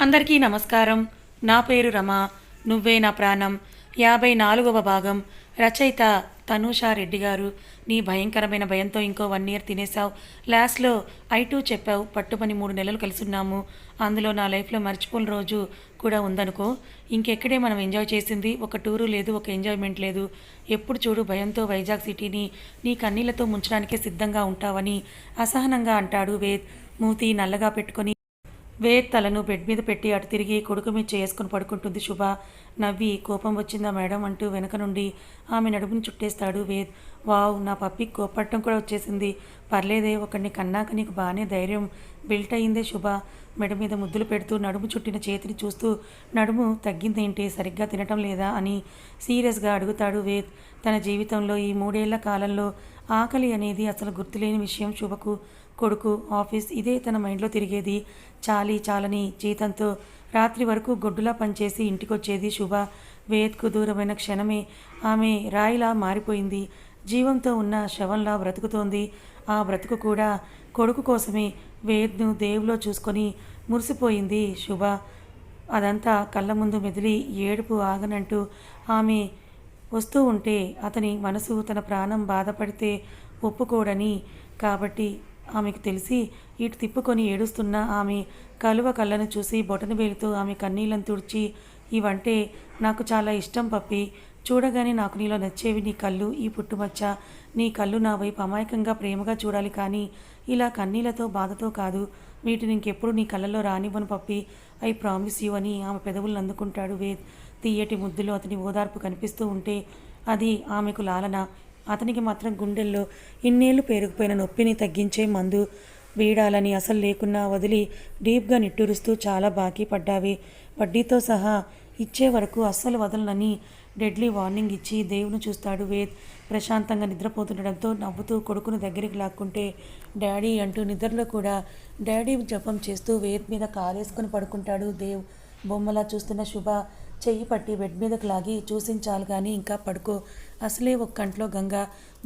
అందరికీ నమస్కారం. నా పేరు రమ. నువ్వే నా ప్రాణం. యాభై నాలుగవ భాగం. రచయిత తనూషా రెడ్డి గారు. నీ భయంకరమైన భయంతో ఇంకో వన్ ఇయర్ తినేసావు లాస్ట్లో ఐ టూ చెప్పావు. పట్టుపని మూడు నెలలు కలిసున్నాము. అందులో నా లైఫ్లో మర్చిపోని రోజు కూడా ఉందనుకో. ఇంకెక్కడే మనం ఎంజాయ్ చేసింది ఒక టూరు లేదు ఒక ఎంజాయ్మెంట్ లేదు. ఎప్పుడు చూడు భయంతో వైజాగ్ సిటీని నీ కన్నీళ్ళతో ముంచడానికే సిద్ధంగా ఉంటావని అసహనంగా అంటాడు వేద్. మూతి నల్లగా పెట్టుకొని వేద్ తలను బెడ్ మీద పెట్టి అటు తిరిగి కొడుకు మీద చేసుకుని పడుకుంటుంది శుభ. నవ్వి కోపం వచ్చిందా మేడం? అంటూ వెనక నుండి ఆమె నడుముని చుట్టేస్తాడు వేద్. వావ్ నా పప్పికి కోపడటం కూడా వచ్చేసింది. పర్లేదే ఒకడిని కన్నాక నీకు బాగానే ధైర్యం బిల్ట్ అయిందే శుభ. మెడ మీద ముద్దులు పెడుతూ నడుము చుట్టిన చేతిని చూస్తూ నడుము తగ్గిందేంటి? సరిగ్గా తినటం లేదా? అని సీరియస్గా అడుగుతాడు వేద్. తన జీవితంలో ఈ మూడేళ్ళ కాలంలో ఆకలి అనేది అసలు గుర్తులేని విషయం శుభకు కొడుకు ఆఫీస్ ఇదే తన మైండ్లో తిరిగేది. చాలి చాలని జీతంతో రాత్రి వరకు గొడ్డులా పనిచేసి ఇంటికొచ్చేది శుభ. వేద్కు దూరమైన క్షణమే ఆమె రాయిలా మారిపోయింది. జీవంతో ఉన్న శవంలా బ్రతుకుతోంది. ఆ బ్రతుకు కూడా కొడుకు కోసమే వేద్ను దేవులో చూసుకొని మురిసిపోయింది శుభ. అదంతా కళ్ళ ముందు మెదిలి ఏడుపు ఆగనంటూ ఆమె వస్తూ ఉంటే అతని మనసు తన ప్రాణం బాధపడితే ఒప్పుకోడని. కాబట్టి ఆమెకు తెలిసి ఇటు తిప్పుకొని ఏడుస్తున్న ఆమె కలువ కళ్ళను చూసి బొటను వేలుతో ఆమె కన్నీళ్ళను తుడిచి ఇవంటే నాకు చాలా ఇష్టం పప్పి. చూడగానే నాకు నీలో నచ్చేవి నీ కళ్ళు ఈ పుట్టుమచ్చ నీ కళ్ళు నా వైపు అమాయకంగా ప్రేమగా చూడాలి కానీ ఇలా కన్నీళ్ళతో బాధతో కాదు. వీటిని ఇంకెప్పుడు నీ కళ్ళలో రానివ్వను పప్పి. ఐ ప్రామిస్ యూ అని ఆమె పెదవులను అందుకుంటాడు వేద్. తీయటి ముద్దులో అతని ఓదార్పు కనిపిస్తూ ఉంటే అది ఆమెకు లాలన. అతనికి మాత్రం గుండెల్లో ఇన్నేళ్ళు పేరుకుపోయిన నొప్పిని తగ్గించే మందు వీడాలని అసలు లేకున్నా వదిలి డీప్గా నిట్టూరుస్తూ చాలా బాకీ పడ్డావి. వడ్డీతో సహా ఇచ్చే వరకు అస్సలు వదలనని డెడ్లీ వార్నింగ్ ఇచ్చి దేవుని చూస్తాడు వేద్. ప్రశాంతంగా నిద్రపోతుండడంతో నవ్వుతూ కొడుకును దగ్గరికి లాక్కుంటే డాడీ అంటూ నిద్రలో కూడా డాడీ జపం చేస్తూ వేద్ మీద కాలేసుకొని పడుకుంటాడు దేవ్. బొమ్మలా చూస్తున్న శుభ చెయ్యి పట్టి బెడ్ మీదకి లాగి చూసించాలి కానీ ఇంకా పడుకో. అసలే ఒక కంట్లో గంగ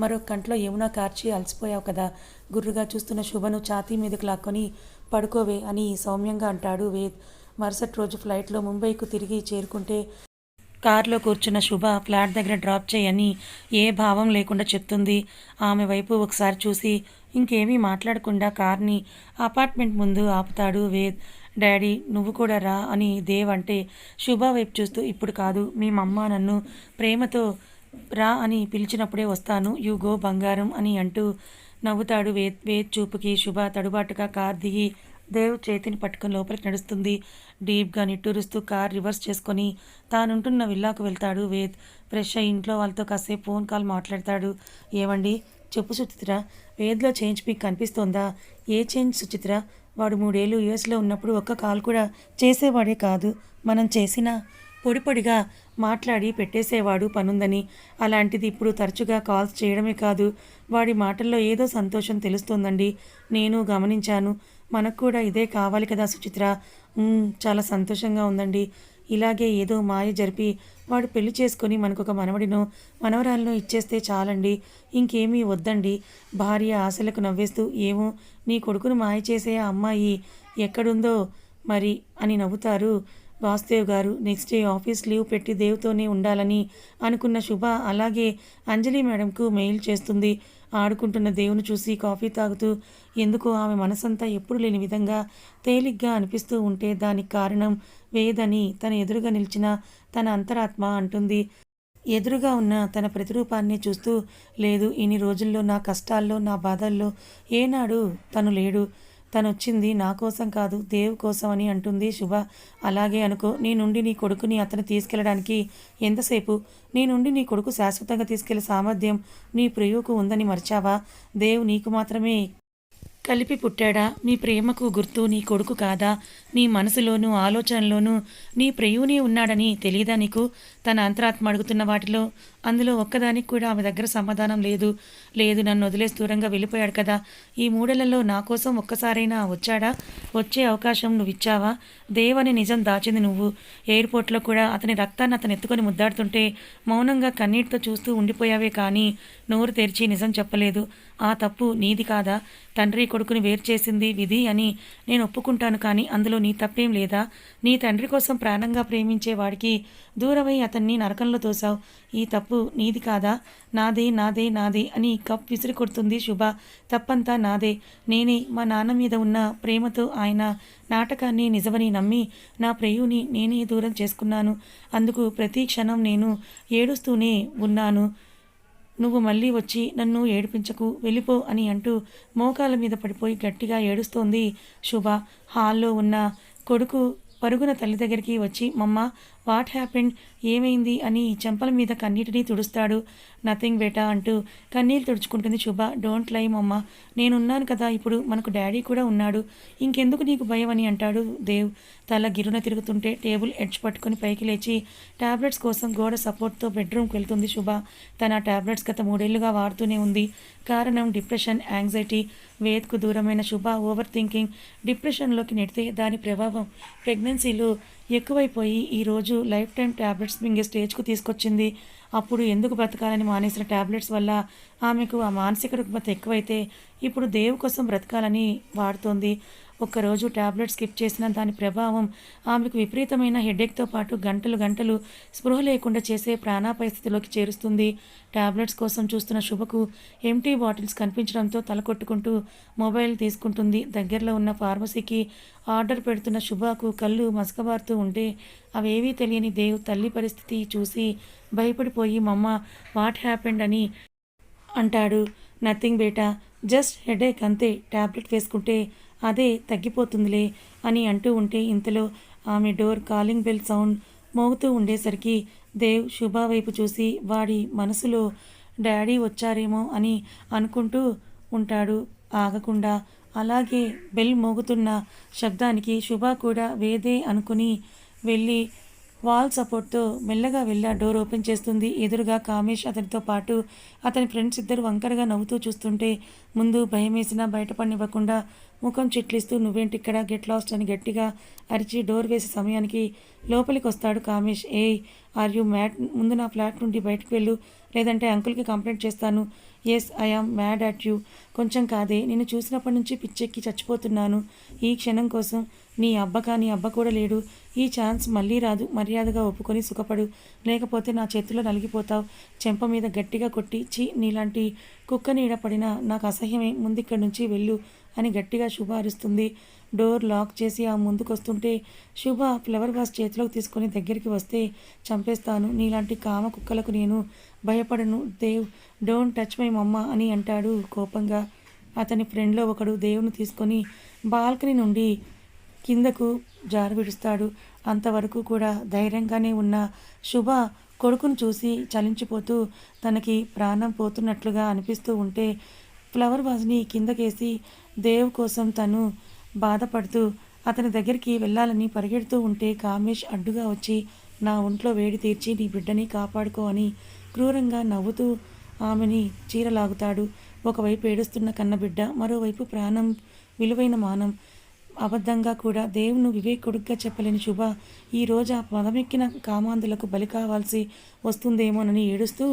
మరొక కంట్లో యమున కార్చి అలసిపోయావు కదా. గుర్రుగా చూస్తున్న శుభను ఛాతీ మీదకు లాక్కొని పడుకోవే అని సౌమ్యంగా అంటాడు వేద్. మరుసటి రోజు ఫ్లైట్లో ముంబైకు తిరిగి చేరుకుంటే కారులో కూర్చున్న శుభ ఫ్లాట్ దగ్గర డ్రాప్ చేయని ఏ భావం లేకుండా చెప్తుంది. ఆమె వైపు ఒకసారి చూసి ఇంకేమీ మాట్లాడకుండా కార్ని అపార్ట్మెంట్ ముందు ఆపుతాడు వేద్. డాడీ నువ్వు కూడా రా అని దేవ్ అంటే శుభ వైపు చూస్తూ ఇప్పుడు కాదు మీ మమ్మ నన్ను ప్రేమతో రా అని పిలిచినప్పుడే వస్తాను. యు గో బంగారం అని అంటూ నవ్వుతాడు. వేద్ వేద్ చూపుకి శుభ తడుబాటుగా కార్ దిగి దేవ్ చేతిని పట్టుకుని లోపలికి నడుస్తుంది. డీప్గా నిట్టూరుస్తూ కార్ రివర్స్ చేసుకొని తానుంటున్న విల్లాకు వెళ్తాడు వేద్. ఫ్రెష్ అయ్యి ఇంట్లో వాళ్ళతో కాసేపు ఫోన్ కాల్ మాట్లాడతాడు. ఏవండి చెప్పు సుచిత్ర. వేద్లో చేంజ్ మీకు కనిపిస్తోందా? ఏ చేంజ్ సుచిత్ర? వాడు మూడేళ్ళు యుఎస్లో ఉన్నప్పుడు ఒక్క కాల్ కూడా చేసేవాడే కాదు. మనం చేసిన పొడి పొడిగా మాట్లాడి పెట్టేసేవాడు పనుందని. అలాంటిది ఇప్పుడు తరచుగా కాల్స్ చేయడమే కాదు వాడి మాటల్లో ఏదో సంతోషం తెలుస్తోందండి. నేను గమనించాను మనకు కూడా ఇదే కావాలి కదా సుచిత్ర. చాలా సంతోషంగా ఉందండి. ఇలాగే ఏదో మాయ జరిపి వాడు పెళ్ళి చేసుకొని మనకొక మనవడినో మనవరాలను ఇచ్చేస్తే చాలండి. ఇంకేమీ వద్దండి. భార్య ఆశలకు నవ్వేస్తూ ఏమో నీ కొడుకును మాయ చేసే ఆ అమ్మాయి ఎక్కడుందో మరి అని నవ్వుతారు. వాసుదేవ్ గారు నెక్స్ట్ డే ఆఫీస్ లీవ్ పెట్టి దేవుతోనే ఉండాలని అనుకున్న శుభ అలాగే అంజలి మేడంకు మెయిల్ చేస్తుంది. ఆడుకుంటున్న దేవుని చూసి కాఫీ తాగుతూ ఎందుకో ఆమె మనసంతా ఎప్పుడు లేని విధంగా తేలిగ్గా అనిపిస్తూ ఉంటే దానికి కారణం వేదని తన ఎదురుగా నిలిచిన తన అంతరాత్మ అంటుంది. ఎదురుగా ఉన్న తన ప్రతిరూపాన్ని చూస్తూ లేదు ఇన్ని రోజుల్లో నా కష్టాల్లో నా బాధల్లో ఏనాడు తను లేడు. తనొచ్చింది నా కోసం కాదు దేవ్ కోసం అని అంటుంది శుభ. అలాగే అనుకో నీ నుండి నీ కొడుకుని అతను తీసుకెళ్ళడానికి ఎంతసేపు? నీ నుండి నీ కొడుకు శాశ్వతంగా తీసుకెళ్ళే సామర్థ్యం నీ ప్రియుకు ఉందని మర్చావా? దేవ్ నీకు మాత్రమే కలిపి పుట్టాడా? నీ ప్రేమకు గుర్తు నీ కొడుకు కాదా? నీ మనసులోనూ ఆలోచనలోనూ నీ ప్రియునే ఉన్నాడని తెలియదా నీకు? తన అంతరాత్మ అడుగుతున్న వాటిలో అందులో ఒక్కదానికి కూడా ఆమె దగ్గర సమాధానం లేదు. లేదు నన్ను వదిలేసి దూరంగా వెళ్ళిపోయాడు కదా. ఈ మూడేళ్ళలో నా కోసం ఒక్కసారైనా వచ్చాడా? వచ్చే అవకాశం నువ్వు ఇచ్చావా? దేవని నిజం దాచింది నువ్వు. ఎయిర్పోర్ట్లో కూడా అతని రక్తాన్ని అతను ఎత్తుకొని ముద్దాడుతుంటే మౌనంగా కన్నీటితో చూస్తూ ఉండిపోయావే కానీ నోరు తెరిచి నిజం చెప్పలేదు. ఆ తప్పు నీది కాదా? తండ్రి కొడుకుని వేరు చేసింది విధి అని నేను ఒప్పుకుంటాను కానీ అందులో నీ తప్పేం లేదా? నీ తండ్రి కోసం ప్రాణంగా ప్రేమించే వాడికి దూరమై అతన్ని నరకంలో తోసావు ఈ తప్పు నీది కాదా? నాదే నాదే నాదే అని కప్ విసిరి కొడుతుంది శుభ. తప్పంతా నాదే. నేనే మా నాన్న మీద ఉన్న ప్రేమతో ఆయన నాటకాన్ని నిజమని నమ్మి నా ప్రేయుని నేనే దూరం చేసుకున్నాను. అందుకు ప్రతి క్షణం నేను ఏడుస్తూనే ఉన్నాను. నువ్వు మళ్ళీ వచ్చి నన్ను ఏడిపించకు వెళ్ళిపో అని అంటూ మోకాల మీద పడిపోయి గట్టిగా ఏడుస్తోంది శుభ. హాల్లో ఉన్న కొడుకు పరుగున తల్లి దగ్గరికి వచ్చి మమ్మ వాట్ హ్యాపెండ్ ఏమైంది? అని చెంపల మీద కన్నీటిని తుడుస్తాడు. నథింగ్ బేటా అంటూ కన్నీరు తుడుచుకుంటుంది శుభ. డోంట్ లై మమ్మ. నేనున్నాను కదా. ఇప్పుడు మనకు డాడీ కూడా ఉన్నాడు. ఇంకెందుకు నీకు భయం అని అంటాడు దేవ్. తల గిరున తిరుగుతుంటే టేబుల్ ఎడ్జ్ పట్టుకుని పైకి లేచి టాబ్లెట్స్ కోసం గోడ సపోర్ట్తో బెడ్రూమ్కి వెళ్తుంది శుభ. తన టాబ్లెట్స్ గత మూడేళ్ళుగా వాడుతూనే ఉంది. కారణం డిప్రెషన్ యాంగ్జైటీ వేద్కు దూరమైన శుభ. ఓవర్ థింకింగ్ డిప్రెషన్లోకి నెడితే దాని ప్రభావం ప్రెగ్నెన్సీలో ఎక్కువైపోయి ఈరోజు లైఫ్ టైం ట్యాబ్లెట్స్ మింగే స్టేజ్కు తీసుకొచ్చింది. అప్పుడు ఎందుకు బ్రతకాలని మానేసిన ట్యాబ్లెట్స్ వల్ల ఆమెకు ఆ మానసిక రుగ్మత ఎక్కువైతే ఇప్పుడు దేవు కోసం బ్రతకాలని వాడుతోంది. ఒక్కరోజు ట్యాబ్లెట్ స్కిప్ చేసిన దాని ప్రభావం ఆమెకు విపరీతమైన హెడేక్తో పాటు గంటలు గంటలు స్పృహ లేకుండా చేసే ప్రాణాపాయ స్థితిలోకి చేరుస్తుంది. ట్యాబ్లెట్స్ కోసం చూస్తున్న శుభకు ఎంటీ బాటిల్స్ కనిపించడంతో తలకొట్టుకుంటూ మొబైల్ తీసుకుంటుంది. దగ్గరలో ఉన్న ఫార్మసీకి ఆర్డర్ పెడుతున్న శుభకు కళ్ళు మసకబారుతూ ఉంటే అవేవీ తెలియని దేవ్ తల్లి పరిస్థితి చూసి భయపడిపోయి మమ్మ వాట్ హ్యాపెండ్ అని అంటాడు. నథింగ్ బేటా. జస్ట్ హెడేక్ అంతే. ట్యాబ్లెట్ వేసుకుంటే అదే తగ్గిపోతుందిలే అని అంటూ ఉంటే ఇంతలో ఆమె డోర్ కాలింగ్ బెల్ సౌండ్ మోగుతూ ఉండేసరికి దేవ్ శుభ వైపు చూసి వాడి మనసులో డాడీ వచ్చారేమో అని అనుకుంటూ ఉంటాడు. ఆగకుండా అలాగే బెల్ మోగుతున్న శబ్దానికి శుభ కూడా వేదే అనుకుని వెళ్ళి వాల్ సపోర్ట్తో మెల్లగా వెళ్ళి ఆ డోర్ ఓపెన్ చేస్తుంది. ఎదురుగా కామేష్ అతనితో పాటు అతని ఫ్రెండ్స్ ఇద్దరు వంకరగా నవ్వుతూ చూస్తుంటే ముందు భయం వేసినా బయటపడినివ్వకుండా ముఖం చిట్లిస్తూ నువ్వేంటి ఇక్కడ? గెట్ లాస్ట్ అని గట్టిగా అరిచి డోర్ వేసే సమయానికి లోపలికి వస్తాడు కామేష్. ఏ ఆర్ యూ మ్యాడ్ ముందు నా ఫ్లాట్ నుండి బయటకు వెళ్ళు. లేదంటే అంకుల్కి కంప్లైంట్ చేస్తాను. Yes I am mad at you కొంచెం కాదే నిన్ను చూసినప్పటి నుంచి పిచ్చెక్కి చచ్చిపోతున్నాను. ఈ క్షణం కోసం నీ అబ్బకా నీ అబ్బ కూడా లేడు. ఈ ఛాన్స్ మళ్ళీ రాదు. మర్యాదగా ఒప్పుకొని సుఖపడు. లేకపోతే నా చేతిలో నలిగిపోతావు. చెంప మీద గట్టిగా కొట్టి చీ నీలాంటి కుక్క నీడ పడినా నాకు అసహ్యమే. ముందిక్కడి నుంచి వెళ్ళు. అని గట్టిగా శుభ అరుస్తుంది. డోర్ లాక్ చేసి ఆ ముందుకొస్తుంటే శుభ ఫ్లవర్ వాస్ చేతిలోకి తీసుకొని దగ్గరికి వస్తే చంపేస్తాను. నీలాంటి కామ కుక్కలకు నేను భయపడను. దేవ్ డోంట్ టచ్ మై మమ్మ అని అంటాడు కోపంగా. అతని ఫ్రెండ్లో ఒకడు దేవుని తీసుకొని బాల్కనీ నుండి కిందకు జారు విడుస్తాడు. అంతవరకు కూడా ధైర్యంగానే ఉన్న శుభ కొడుకును చూసి చలించిపోతూ తనకి ప్రాణం పోతున్నట్లుగా అనిపిస్తూ ఉంటే ఫ్లవర్ వాజ్ని కిందకేసి దేవ్ కోసం తను బాధపడుతూ అతని దగ్గరికి వెళ్ళాలని పరిగెడుతూ ఉంటే కామేష్ అడ్డుగా వచ్చి నా ఒంట్లో వేడి తీర్చి నీ బిడ్డని కాపాడుకో అని క్రూరంగా నవ్వుతూ ఆమెని చీరలాగుతాడు. ఒకవైపు ఏడుస్తున్న కన్నబిడ్డ మరోవైపు ప్రాణం విలువైన మానం. అబద్ధంగా కూడా దేవును వివేకుడిగా చెప్పలేని శుభ ఈ రోజు ఆ పదమెక్కిన కామాంధులకు బలి కావాల్సి వస్తుందేమోనని ఏడుస్తూ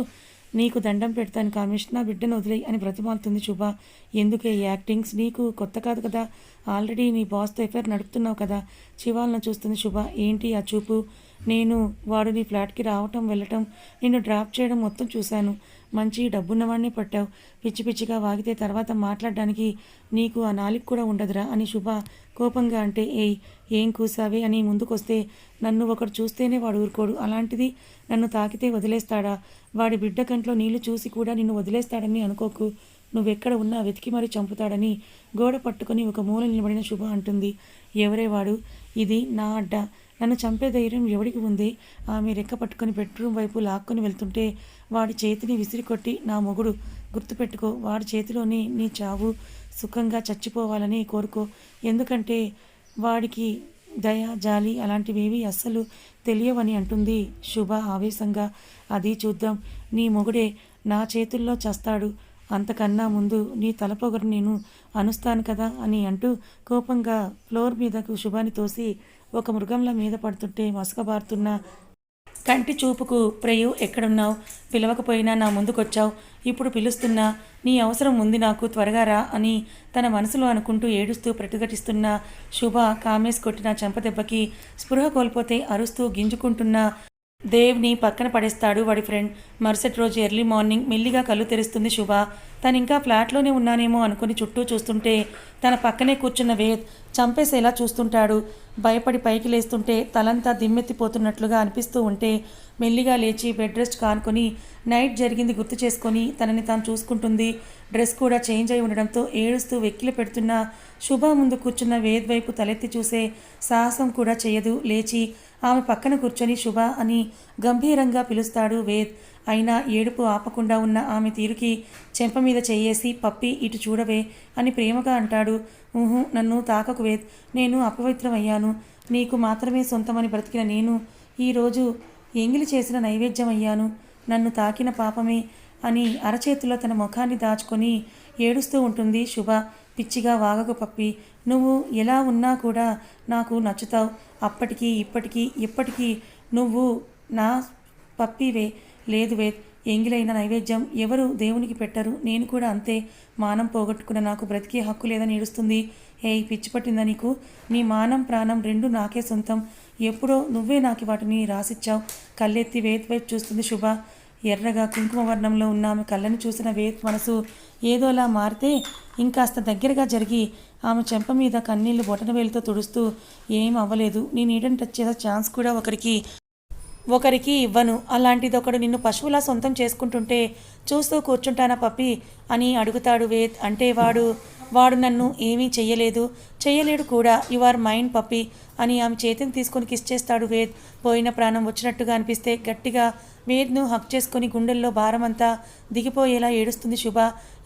నీకు దండం పెడతాను కామేష్ నా బిడ్డను వదిలేయి అని బ్రతిమాలుతుంది శుభ. ఎందుకే ఈ యాక్టింగ్స్ నీకు కొత్త కాదు కదా? ఆల్రెడీ నీ బాస్తో ఎఫైర్ నడుపుతున్నావు కదా? చివాలను చూస్తుంది శుభ. ఏంటి ఆ చూపు? నేను వాడు నీ ఫ్లాట్కి రావటం వెళ్ళటం నిన్ను డ్రాప్ చేయడం మొత్తం చూశాను. మంచి డబ్బున్నవాడిని పట్టావు. పిచ్చి పిచ్చిగా వాగితే తర్వాత మాట్లాడడానికి నీకు ఆ నాలికి కూడా ఉండదురా అని శుభ కోపంగా అంటే ఏయ్ ఏం కూసావే అని ముందుకొస్తే నన్ను ఒకడు చూస్తేనే వాడు ఊరుకోడు. అలాంటిది నన్ను తాకితే వదిలేస్తాడా? వాడి బిడ్డ కంట్లో నీళ్ళు చూసి కూడా నిన్ను వదిలేస్తాడని అనుకోకు. నువ్వెక్కడ ఉన్నా వెతికి మరీ చంపుతాడని గోడ పట్టుకొని ఒక మూల నిలబడిన శుభ అంటుంది. ఎవరే వాడు? ఇది నా అడ్డ. నన్ను చంపే ధైర్యం ఎవడికి ఉంది? ఆమె రెక్క పట్టుకుని బెడ్రూమ్ వైపు లాక్కొని వెళ్తుంటే వాడి చేతిని విసిరికొట్టి నా మొగుడు గుర్తుపెట్టుకో వాడి చేతిలోని నీ చావు సుఖంగా చచ్చిపోవాలని కోరుకో. ఎందుకంటే వాడికి దయ జాలి అలాంటివేవి అస్సలు తెలియవని అంటుంది శుభ ఆవేశంగా. అది చూద్దాం. నీ మొగుడే నా చేతుల్లో చస్తాడు. అంతకన్నా ముందు నీ తలపొగరు నేను అనుస్తాను కదా అని అంటూ కోపంగా ఫ్లోర్ మీదకు శుభాని తోసి ఒక మృగంలా మీద పడుతుంటే మసకబారుతున్న కంటి చూపుకు ప్రయు ఎక్కడున్నావు? పిలవకపోయినా నా ముందుకొచ్చావు. ఇప్పుడు పిలుస్తున్నా నీ అవసరం ఉంది నాకు త్వరగా రా అని తన మనసులో అనుకుంటూ ఏడుస్తూ ప్రతిఘటిస్తున్న శుభ కామేస్ కొట్టిన చెంపదెబ్బకి స్పృహ కోల్పోతే అరుస్తూ గింజుకుంటున్న దేవ్ని పక్కన పడేస్తాడు వాడి ఫ్రెండ్. మరుసటి రోజు ఎర్లీ మార్నింగ్ మెల్లిగా కళ్ళు తెరుస్తుంది శుభ. తను ఇంకా ఫ్లాట్లోనే ఉన్నానేమో అనుకుని చుట్టూ చూస్తుంటే తన పక్కనే కూర్చున్న వేద్ చంపేసేలా చూస్తుంటాడు. భయపడి పైకి లేస్తుంటే తలంతా దిమ్మెత్తిపోతున్నట్లుగా అనిపిస్తూ ఉంటే మెల్లిగా లేచి బెడ్ రెస్ట్ కానుకొని నైట్ జరిగింది గుర్తు చేసుకొని తనని తాను చూసుకుంటుంది. డ్రెస్ కూడా చేంజ్ అయి ఉండడంతో ఏడుస్తూ వెక్కిలి పెడుతున్న శుభ ముందు కూర్చున్న వేద్ వైపు తలెత్తి చూసే సాహసం కూడా చేయదు. లేచి ఆమె పక్కన కూర్చొని శుభ అని గంభీరంగా పిలుస్తాడు వేద్. అయినా ఏడుపు ఆపకుండా ఉన్న ఆమె తీరుకి చెంప మీద చేయేసి పప్పి ఇటు చూడవే అని ప్రేమగా అంటాడు. ఊహు నన్ను తాకకు వేద్. నేను అపవిత్రమయ్యాను. నీకు మాత్రమే సొంతమని బ్రతికిన నేను ఈరోజు ఎంగిలి చేసిన నైవేద్యం అయ్యాను నన్ను తాకిన పాపమే అని అరచేతిలో తన ముఖాన్ని దాచుకొని ఏడుస్తూ ఉంటుంది శుభ. పిచ్చిగా వాగకు పప్పి. నువ్వు ఎలా ఉన్నా కూడా నాకు నచ్చుతావు. అప్పటికీ ఇప్పటికీ ఇప్పటికీ నువ్వు నా పప్పివే. లేదు వేద్ ఎంగిలైన నైవేద్యం ఎవరు దేవునికి పెట్టరు. నేను కూడా అంతే. మానం పోగొట్టుకున్న నాకు బ్రతికే హక్కు లేదని ఏడుస్తుంది. ఏ పిచ్చి పట్టిందా నీకు? నీ మానం ప్రాణం రెండు నాకే సొంతం. ఎప్పుడో నువ్వే నాకు వాటిని రాసిచ్చావు. కళ్ళెత్తి వేద్ వైపు చూస్తుంది శుభ. ఎర్రగా కుంకుమ వర్ణంలో ఉన్న ఆమె కళ్ళని చూసిన వేద్ మనసు ఏదోలా మారితే ఇంకాస్త దగ్గరగా జరిగి ఆమె చెంప మీద కన్నీళ్ళు బొటనవేలుతో తుడుస్తూ ఏం అవ్వలేదు. నీ నీడని టచ్ చేసే ఛాన్స్ కూడా ఒకరికి ఒకరికి ఇవ్వను అలాంటిది ఒకడు నిన్ను పశువులా సొంతం చేసుకుంటుంటే చూస్తూ కూర్చుంటానా పప్పి? అని అడుగుతాడు వేద్. అంటే వాడు వాడు నన్ను ఏమీ చెయ్యలేదు. చెయ్యలేడు కూడా. యు ఆర్ మైండ్ పప్పి అని ఆమె చేతిని తీసుకొని కిస్ చేస్తాడు వేద్. పోయిన ప్రాణం వచ్చినట్టుగా అనిపిస్తే గట్టిగా వేద్ను హక్ చేసుకొని గుండెల్లో భారమంతా దిగిపోయేలా ఏడుస్తుంది శుభ.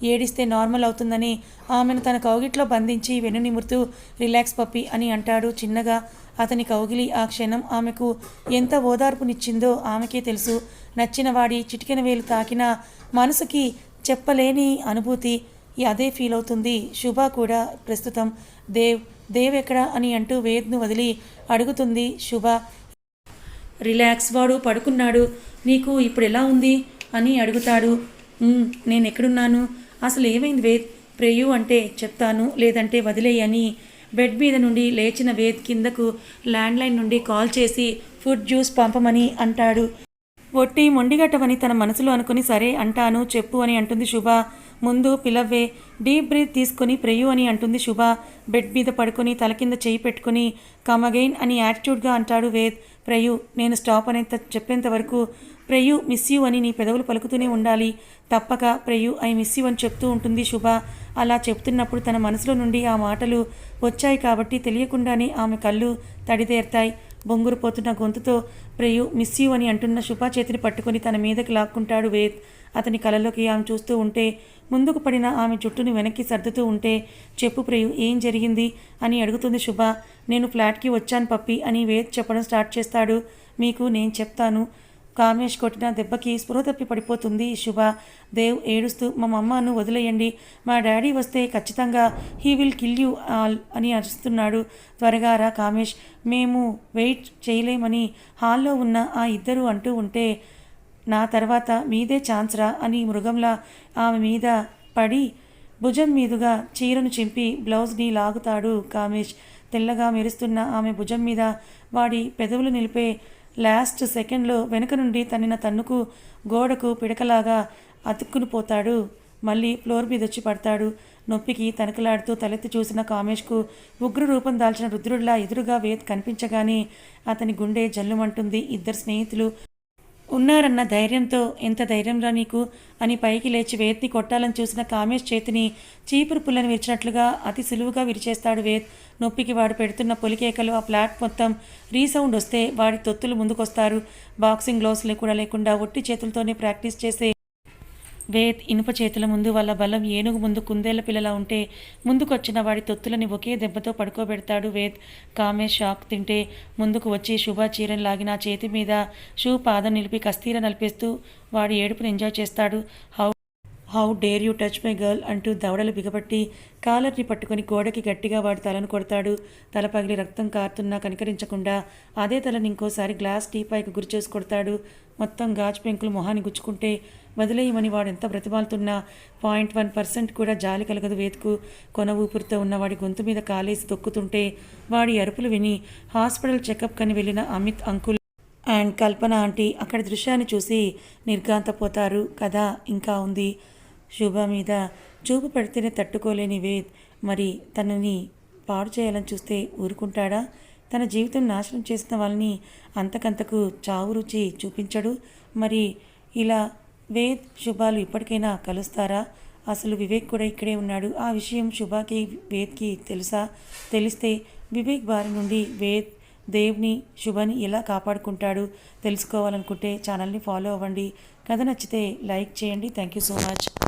ఏడిస్తే నార్మల్ అవుతుందని ఆమెను తన కౌగిట్లో బంధించి వెనునిమురుతూ రిలాక్స్ పప్పి అని అంటాడు చిన్నగా. అతని కౌగిలి ఆ క్షణం ఆమెకు ఎంత ఓదార్పునిచ్చిందో ఆమెకే తెలుసు. నచ్చిన వాడి చిటికెన వేలు తాకిన మనసుకి చెప్పలేని అనుభూతి. అదే ఫీల్ అవుతుంది. శుభ కూడా ప్రస్తుతం దేవ్ దేవ్ ఎక్కడా అని అంటూ వేద్ను వదిలి అడుగుతుంది శుభ. రిలాక్స్ వాడు పడుకున్నాడు. నీకు ఇప్పుడు ఎలా ఉంది? అని అడుగుతాడు. నేను ఎక్కడున్నాను? అసలు ఏమైంది వేద్? ప్రేయు అంటే చెప్తాను లేదంటే వదిలేయని బెడ్ మీద నుండి లేచిన వేద్ కిందకు ల్యాండ్లైన్ నుండి కాల్ చేసి ఫుడ్ జ్యూస్ పంపమని అంటాడు. ఒట్టి మొండిగట్టవని తన మనసులో అనుకుని సరే అంటాను చెప్పు అని అంటుంది శుభ. ముందు పిలవ్వే డీప్ బ్రీత్ తీసుకొని ప్రేయు అని అంటుంది శుభ. బెడ్ మీద పడుకొని తల కింద చేయి పెట్టుకొని కమ్ అగైన్ అని యాటిట్యూడ్గా అంటాడు వేద్. ప్రేయు నేను స్టాప్ అనేంత చెప్పేంత వరకు ప్రేయు మిస్ యూ అని నీ పెదవులు పలుకుతూనే ఉండాలి. తప్పక ప్రేయు ఐ మిస్ యూ అని చెప్తూ ఉంటుంది శుభ. అలా చెప్తున్నప్పుడు తన మనసులో నుండి ఆ మాటలు వచ్చాయి కాబట్టి తెలియకుండానే ఆమె కళ్ళు తడిదేరుతాయి. బొంగురు పోతున్న గొంతుతో ప్రేయు మిస్ యూ అని అంటున్న శుభ చేతిని పట్టుకొని తన మీదకి లాక్కుంటాడు వేద్. అతని కలలోకి ఆమె చూస్తూ ఉంటే ముందుకు పడిన ఆమె జుట్టుని వెనక్కి సర్దుతూ ఉంటే చెప్పు ప్రేయు ఏం జరిగింది? అని అడుగుతుంది శుభ. నేను ఫ్లాట్కి వచ్చాను పప్పి అని వేద్ చెప్పడం స్టార్ట్ చేస్తాడు. మీకు నేను చెప్తాను. కామేష్ కొట్టిన దెబ్బకి స్పృహ తప్పి పడిపోతుంది శుభ. దేవ్ ఏడుస్తూ మా మమ్మను వదిలేయండి. మా డాడీ వస్తే ఖచ్చితంగా he will kill you all అని అరుస్తున్నాడు. త్వరగా రా కామేష్. మేము వెయిట్ చేయలేమని హాల్లో ఉన్న ఆ ఇద్దరు అంటూ ఉంటే నా తర్వాత మీదే ఛాన్స్ రా అని మృగంలా ఆమె మీద పడి భుజం మీదుగా చీరను చింపి బ్లౌజ్ని లాగుతాడు కామేష్. తెల్లగా మెరుస్తున్న ఆమె భుజం మీద వాడి పెదవులు నిలిపే లాస్ట్ సెకండ్లో వెనుక నుండి తన్నిన తన్నుకు గోడకు పిడకలాగా అతుక్కుని పోతాడు. మళ్ళీ ఫ్లోర్ మీద వచ్చి పడతాడు. నొప్పికి తనకలాడుతూ తలెత్తి చూసిన కామేష్కు ఉగ్ర రూపం దాల్చిన రుద్రుడిలా ఎదురుగా వేద్ కనిపించగానే అతని గుండె జల్లుమంటుంది. ఇద్దరు స్నేహితులు ఉన్నారన్న ధైర్యంతో ఎంత ధైర్యంరా నీకు అని పైకి లేచి వేత్ని కొట్టాలని చూసిన కామేష్ చేతిని చీపురు పుల్లని విరిచినట్లుగా అతి సులువుగా విరిచేస్తాడు వేత్ నొప్పికి వాడు పెడుతున్న పొలికేకలు ఆ ఫ్లాట్ మొత్తం రీసౌండ్ వస్తే వాడి తొత్తులు ముందుకొస్తారు. బాక్సింగ్ గ్లోవ్స్లు కూడా లేకుండా ఒట్టి చేతులతోనే ప్రాక్టీస్ చేసే వేద్ ఇనుప చేతుల ముందు వాళ్ళ బలం ఏనుగు ముందు కుందేళ్ళ పిల్లలా ఉంటే ముందుకొచ్చిన వాడి తొత్తులని ఒకే దెబ్బతో పడుకోబెడతాడు వేద్ కామేష్ షాక్ తింటే ముందుకు వచ్చి శుభ చీరని లాగిన చేతి మీద షూ పాదం నిలిపి కస్తీర నలిపేస్తూ వాడి ఏడుపుని ఎంజాయ్ చేస్తాడు. How how dare you touch my girl అంటూ దవడలు బిగబట్టి కాలర్ని పట్టుకొని గోడకి గట్టిగా వాడి తలను కొడతాడు. తల పగిలి రక్తం కారుతున్నా కనికరించకుండా అదే తలని ఇంకోసారి గ్లాస్ టీపాయికి గురి చేసి కొడతాడు. మొత్తం గాజు పెంకులు మొహాన్ని గుచ్చుకుంటే వదిలేయమని వాడు ఎంత బ్రతిమాలుతున్నా పాయింట్ వన్ పర్సెంట్ కూడా జాలి కలగదు వేతుకు. కొన ఊపిరితో ఉన్న వాడి గొంతు మీద కాలేసి తొక్కుతుంటే వాడి అరుపులు విని హాస్పిటల్ చెకప్ కని వెళ్ళిన Amit uncle and Kalpana aunty అక్కడి దృశ్యాన్ని చూసి నిర్గాంతపోతారు కథ ఇంకా ఉంది. శుభ మీద చూపు పెడితేనే తట్టుకోలేని వేద్ మరి తనని పాడు చేయాలని చూస్తే ఊరుకుంటాడా? తన జీవితం నాశనం చేసిన వాళ్ళని అంతకంతకు చావు రుచి చూపించడు. మరి ఇలా వేద్ శుభాలు ఇప్పటికైనా కలుస్తారా? అసలు వివేక్ కూడా ఇక్కడే ఉన్నాడు. ఆ విషయం శుభాకి వేద్కి తెలుసా? తెలిస్తే వివేక్ బారి నుండి వేద్ దేవ్ని శుభని ఎలా కాపాడుకుంటాడు తెలుసుకోవాలనుకుంటే ఛానల్ని ఫాలో అవ్వండి. కథ నచ్చితే లైక్ చేయండి. Thank you so much.